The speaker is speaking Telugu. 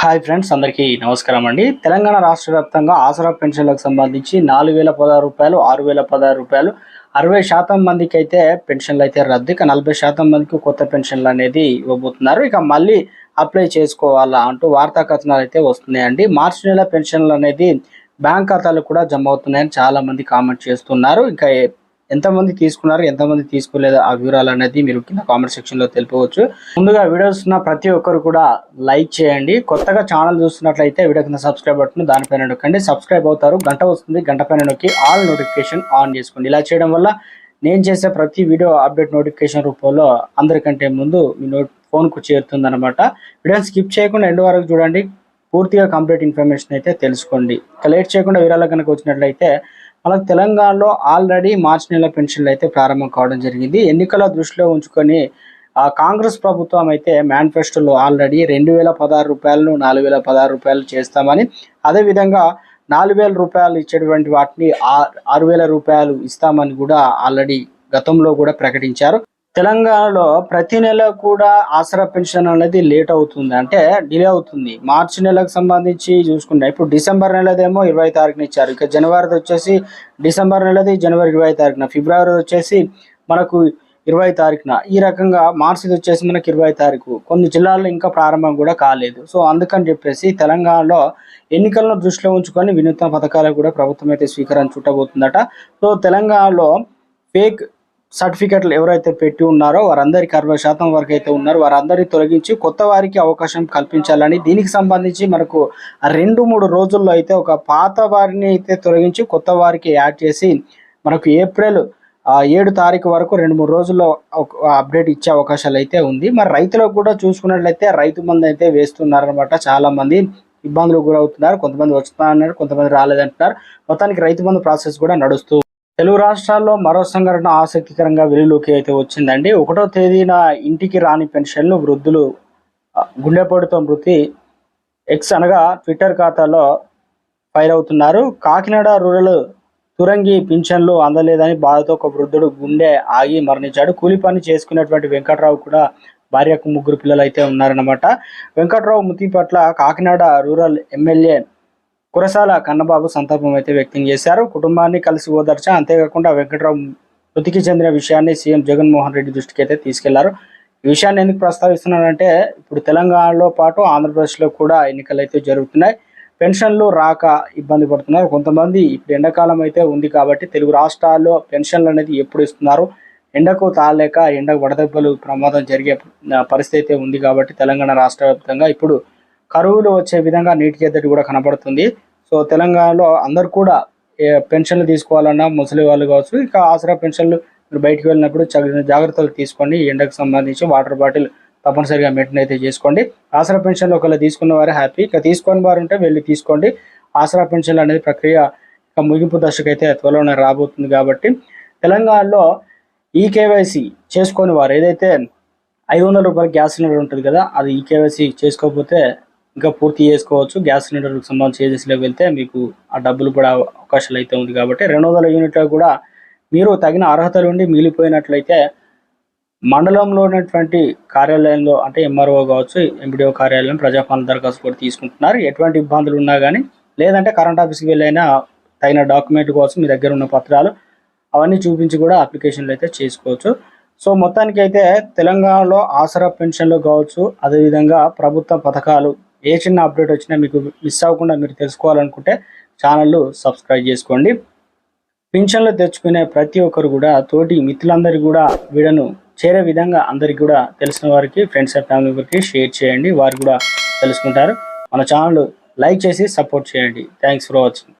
హాయ్ ఫ్రెండ్స్ అందరికీ నమస్కారం అండి. తెలంగాణ రాష్ట్ర వ్యాప్తంగా ఆసరా పెన్షన్లకు సంబంధించి నాలుగు వేల పదహారు రూపాయలు ఆరు వేల పదహారు రూపాయలు అరవై శాతం మందికి అయితే పెన్షన్లు అయితే రద్దు ఇక నలభై శాతం మందికి కొత్త పెన్షన్లు అనేది ఇవ్వబోతున్నారు. ఇక మళ్ళీ అప్లై చేసుకోవాలా అంటూ వార్తా కథనాలు అయితే వస్తున్నాయండి. మార్చి నెల పెన్షన్లు అనేది బ్యాంక్ ఖాతాలు కూడా జమ అవుతున్నాయని చాలా మంది కామెంట్ చేస్తున్నారు. ఇంకా ఎంతమంది తీసుకున్నారు ఎంతమంది తీసుకోలేదు ఆ వివరాలు అనేది మీరు కింద కామెంట్ సెక్షన్లో తెలుపవచ్చు. ముందుగా వీడియోస్ ఉన్న ప్రతి ఒక్కరు కూడా లైక్ చేయండి. కొత్తగా ఛానల్ చూస్తున్నట్లయితే వీడియో కింద సబ్స్క్రైబ్ బటన్ దానిపైన నొక్కండి. సబ్స్క్రైబ్ అవుతారు గంట వస్తుంది గంట పైన నొక్కి ఆల్ నోటిఫికేషన్ ఆన్ చేసుకోండి. ఇలా చేయడం వల్ల నేను చేసే ప్రతి వీడియో అప్డేట్ నోటిఫికేషన్ రూపంలో అందరికంటే ముందు మీ నోట్ ఫోన్కు చేరుతుంది అనమాట వీడియోని స్కిప్ చేయకుండా ఎండ్ వరకు చూడండి. పూర్తిగా కంప్లీట్ ఇన్ఫర్మేషన్ అయితే తెలుసుకోండి. ఇక లేట్ చేయకుండా వివరాలు కనుక వచ్చినట్లయితే మనకు తెలంగాణలో ఆల్రెడీ మార్చి నెల పెన్షన్లు అయితే ప్రారంభం కావడం జరిగింది. ఎన్నికల దృష్టిలో ఉంచుకొని ఆ కాంగ్రెస్ ప్రభుత్వం అయితే మేనిఫెస్టోలో ఆల్రెడీ రెండు వేల పదహారు రూపాయలను నాలుగు వేల పదహారు రూపాయలు చేస్తామని అదేవిధంగా నాలుగు వేల రూపాయలు ఇచ్చేటువంటి వాటిని ఆరు వేల రూపాయలు ఇస్తామని కూడా ఆల్రెడీ గతంలో కూడా ప్రకటించారు. తెలంగాణలో ప్రతి నెల కూడా ఆసరా పెన్షన్ అనేది లేట్ అవుతుంది అంటే డిలే అవుతుంది. మార్చి నెలకు సంబంధించి చూసుకుంటే ఇప్పుడు డిసెంబర్ నెలదేమో ఇరవై తారీఖున ఇచ్చారు. ఇక జనవరిది వచ్చేసి డిసెంబర్ నెలది జనవరి ఇరవై తారీఖున. ఫిబ్రవరి వచ్చేసి మనకు ఇరవై తారీఖున. ఈ రకంగా మార్చిది వచ్చేసి మనకి ఇరవై తారీఖు. కొన్ని జిల్లాల్లో ఇంకా ప్రారంభం కూడా కాలేదు. సో అందుకని చెప్పేసి తెలంగాణలో ఎన్నికలను దృష్టిలో ఉంచుకొని వినూత్న పథకాలు కూడా ప్రభుత్వం అయితే స్వీకారం చుట్టబోతుందట. సో తెలంగాణలో ఫేక్ సర్టిఫికెట్లు ఎవరైతే పెట్టి ఉన్నారో వారందరికి అరవై శాతం వరకు అయితే ఉన్నారు. వారందరినీ తొలగించి కొత్త వారికి అవకాశం కల్పించాలని దీనికి సంబంధించి మనకు రెండు మూడు రోజుల్లో అయితే ఒక పాత వారిని అయితే తొలగించి కొత్త వారికి యాడ్ చేసి మనకు ఏప్రిల్ ఏడు తారీఖు వరకు రెండు మూడు రోజుల్లో ఒక అప్డేట్ ఇచ్చే అవకాశాలు అయితే ఉంది. మరి రైతులకు కూడా చూసుకున్నట్లయితే రైతు మంది అయితే వేస్తున్నారనమాట చాలా మంది ఇబ్బందులు గురవుతున్నారు. కొంతమంది వస్తున్నారు కొంతమంది రాలేదంటున్నారు. మొత్తానికి రైతు బంధు ప్రాసెస్ కూడా నడుస్తూ తెలుగు రాష్ట్రాల్లో మరో సంఘటన ఆసక్తికరంగా వెలుగులోకి అయితే వచ్చిందండి. ఒకటో తేదీన ఇంటికి రాని పెన్షన్లు వృద్ధులు గుండెపోటుతో మృతి ఎక్స్ అనగా ట్విట్టర్ ఖాతాలో ఫైర్ అవుతున్నారు. కాకినాడ రూరల్ తురంగి పింఛన్లు అందలేదని బాధతో ఒక వృద్ధుడు గుండె ఆగి మరణించాడు. కూలి పని చేసుకునేటువంటి వెంకట్రావు కూడా భార్యకు ముగ్గురు పిల్లలు అయితే ఉన్నారన్నమాట. వెంకట్రావు మృతి పట్ల కాకినాడ రూరల్ ఎమ్మెల్యే కురసాల కన్నబాబు సంతాపం అయితే వ్యక్తం చేశారు. కుటుంబాన్ని కలిసి ఓదార్చా అంతేకాకుండా వెంకట్రావు మృతికి చెందిన విషయాన్ని సీఎం జగన్మోహన్ రెడ్డి దృష్టికి అయితే తీసుకెళ్ళారు. ఈ విషయాన్ని ఎందుకు ప్రస్తావిస్తున్నానంటే ఇప్పుడు తెలంగాణలో పాటు ఆంధ్రప్రదేశ్లో కూడా ఎన్నికలు అయితే జరుగుతున్నాయి. పెన్షన్లు రాక ఇబ్బంది పడుతున్నారు. కొంతమంది ఇప్పుడు ఎండాకాలం అయితే ఉంది కాబట్టి తెలుగు రాష్ట్రాల్లో పెన్షన్లు అనేది ఎప్పుడు ఇస్తున్నారు? ఎండకు తాళలేక ఎండకు వడదెబ్బలు ప్రమాదం జరిగే పరిస్థితి అయితే ఉంది కాబట్టి తెలంగాణ రాష్ట్ర వ్యాప్తంగా ఇప్పుడు కరువులు వచ్చే విధంగా నీటి ఎద్దడి కూడా కనబడుతుంది. సో తెలంగాణలో అందరు కూడా పెన్షన్లు తీసుకోవాలన్నా ముసలి వాళ్ళు కావచ్చు ఇక ఆసరా పెన్షన్లు మీరు బయటికి వెళ్ళినప్పుడు జాగ్రత్తలు తీసుకోండి. ఎండకు సంబంధించి వాటర్ బాటిల్ తప్పనిసరిగా మెయింటైన్ అయితే చేసుకోండి. ఆసరా పెన్షన్లు ఒకవేళ తీసుకున్న వారే హ్యాపీ. ఇక తీసుకొని వారు ఉంటే వెళ్ళి తీసుకోండి. ఆసరా పెన్షన్లు అనేది ప్రక్రియ ఇక ముగింపు దశకు అయితే త్వరలోనే రాబోతుంది కాబట్టి. తెలంగాణలో ఈ కేవైసీ చేసుకొని వారు ఏదైతే ఐదు వందల రూపాయల గ్యాస్ సిలిండర్ ఉంటుంది కదా అది ఈ కేవైసీ చేసుకోకపోతే ఇంకా పూర్తి చేసుకోవచ్చు. గ్యాస్ సిలిండర్కి సంబంధించి ఏజెన్సీలోకి వెళ్తే మీకు ఆ డబ్బులు కూడా అవకాశాలు అయితే ఉంది కాబట్టి రెండు వందల యూనిట్లో కూడా మీరు తగిన అర్హతలు ఉండి మిగిలిపోయినట్లయితే మండలంలో ఉన్నటువంటి కార్యాలయంలో అంటే ఎంఆర్ఓ కావచ్చు ఎంపీడీఓ కార్యాలయం ప్రజాపాలన దరఖాస్తు కూడా తీసుకుంటున్నారు. ఎటువంటి ఇబ్బందులు ఉన్నా కానీ లేదంటే కరెంట్ ఆఫీస్కి వెళ్ళైనా తగిన డాక్యుమెంట్ కోసం మీ దగ్గర ఉన్న పత్రాలు అవన్నీ చూపించి కూడా అప్లికేషన్లు అయితే చేసుకోవచ్చు. సో మొత్తానికి అయితే తెలంగాణలో ఆసరా పెన్షన్లు కావచ్చు అదేవిధంగా ప్రభుత్వ పథకాలు ఏ చిన్న అప్డేట్ వచ్చినా మీకు మిస్ అవ్వకుండా మీరు తెలుసుకోవాలనుకుంటే ఛానల్ సబ్స్క్రైబ్ చేసుకోండి. పింఛన్లు తెచ్చుకునే ప్రతి ఒక్కరు కూడా తోటి మిత్రులందరికీ కూడా వీడను చేరే విధంగా అందరికి కూడా తెలిసిన వారికి ఫ్రెండ్స్ అండ్ ఫ్యామిలీ మెంబర్కి షేర్ చేయండి. వారు కూడా తెలుసుకుంటారు. మన ఛానల్ లైక్ చేసి సపోర్ట్ చేయండి. Thanks for watching